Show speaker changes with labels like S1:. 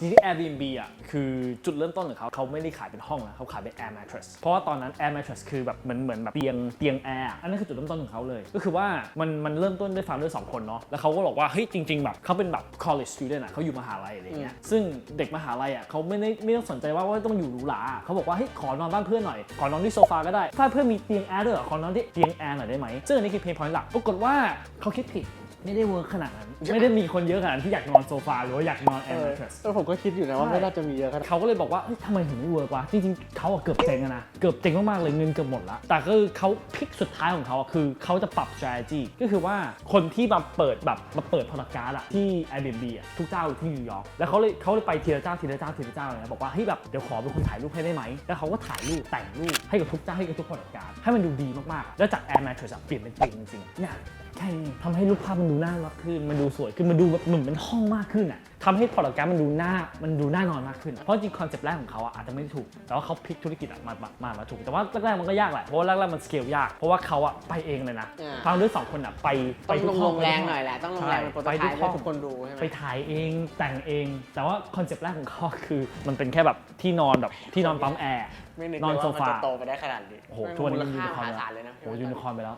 S1: จริงๆ Airbnb อะคือจุดเริ่มต้นของเขาเขาไม่ได้ขายเป็นห้องนะเขาขายเป็น Air Mattress เพราะว่าตอนนั้น Air Mattress คือแบบเหมือนเหมือนแบบเตียงเตียงแอร์อันนั้นคือจุดเริ่มต้นของเขาเลย ก็คือว่ามันมันเริ่มต้นด้วยฟาร์มด้วยสองคนเนาะแล้วเขาก็บอกว่าเฮ้ยจริง ๆ แบบเขาเป็นแบบ college student อะเขาอยู่มหาลัยอะไรเงี้ยซึ่งเด็กมหาลัยอะเขาไม่ได้ไม่ต้องสนใจว่าว่าต้องอยู่หรูหราเขาบอกว่าเฮ้ยขอนอนบ้านเพื่อนหน่อยขอนอนที่โซฟาก็ได้ถ้าเพื่อนมีเตียงแอร์ด้วยเหรอขอนอนที่เตียงแอร์หน่อยได้ไหมซึ่งอันนี้คือเพย์พอยต์หลักปรากฏว่าเขาคิดผิด ไม่ได้เวิร์กขนาดนั้น ไม่ได้มีคนเยอะขนาดนั้นที่อยากนอนโซฟาหรือว่าอยากนอน
S2: เอ
S1: Air
S2: อ
S1: Mattress
S2: เออผมก็คิดอยู่นะว่า
S1: ใช่
S2: ไม่น่าจะมีเยอะขนาด
S1: เขาก็เลยบอกว่าเฮ้ยทำไมถึงไม่เวิร์กวะ จริงๆ เขาอะเกือบเจ๊งอะนะ เกือบเจ๊งมากๆ เลยเงินเกือบหมดละ แต่ก็คือเขาพลิกสุดท้ายของเขาอะคือเขาจะปรับ strategy ก็คือว่าคนที่มาเปิดแบบมาเปิดพนักงานอะที่ Airbnb อะทุกเจ้าอยู่ที่นิวยอร์ก แล้วเขาเลยเขาเลยไปทีละเจ้าทีละเจ้าทีละเจ้าเลยนะบอกว่าเฮ้ยแบบเดี๋ยวขอเป็นคนถ่ายรูปให้ได้ไหม แล้วเขาก็ถ่ายรูปแต่งรูปให้กับทุกเจ้าให้กับทุกพนักงานให้มันดูดีมากๆ แล้วจาก Air Mattress อะเปลี่ยนเป็นเตียงจริงๆเนี่ย แค่นี้ทำให้รูปภาพมันดูน่ารักขึ้น มันดูสวยขึ้น มันดูแบบเหมือนเป็นห้องมากขึ้นอะทำให้พอร์ตการ์ดมันดูน่ามันดูน่านอนมากขึ้นอะเพราะจริงคอนเซปต์แรกของเขาอะอาจจะไม่ได้ถูก แต่ว่าเขาพลิกธุรกิจอะมามามามาถูก แต่ว่าแรกๆมันก็ยากแหละ เพราะว่าแรกๆมันสเกลยาก เพราะว่าเขาอะไปเองเลยนะ
S2: อ่า
S1: ฟังด้วยสองคนอะไป
S2: ต้
S1: ไป
S2: อง
S1: ทุ
S2: ล
S1: ก
S2: ง
S1: ห้
S2: ล
S1: อง
S2: งแรงหน่อยแหละ ต้องลงแรง
S1: ใช่
S2: เป็นโปรโต
S1: ไป
S2: ไท
S1: ทุก
S2: ป์
S1: ห้
S2: ให้
S1: อง
S2: ทุกคนดูใช่ไหม
S1: ไปถ่ายเองแต่งเอง แต่ว่าคอนเซปต์แรกของเขาคือมันเป็นแค่แบบที่นอนแบบที่นอนปั๊มแอร์
S2: ไม่นึก
S1: นอน
S2: เลย
S1: โซ
S2: ว่ามัน
S1: ฟา
S2: จะโตไปได้ขนาดนี้
S1: โอ้โหทุกวันนี้
S2: มูล
S1: มันยู
S2: ค่า
S1: นิคอร์น
S2: มหา
S1: ไป
S2: ศา
S1: แล้ว
S2: ลเลยนะ
S1: โอ้ยูนิคอร์นไปแล้ว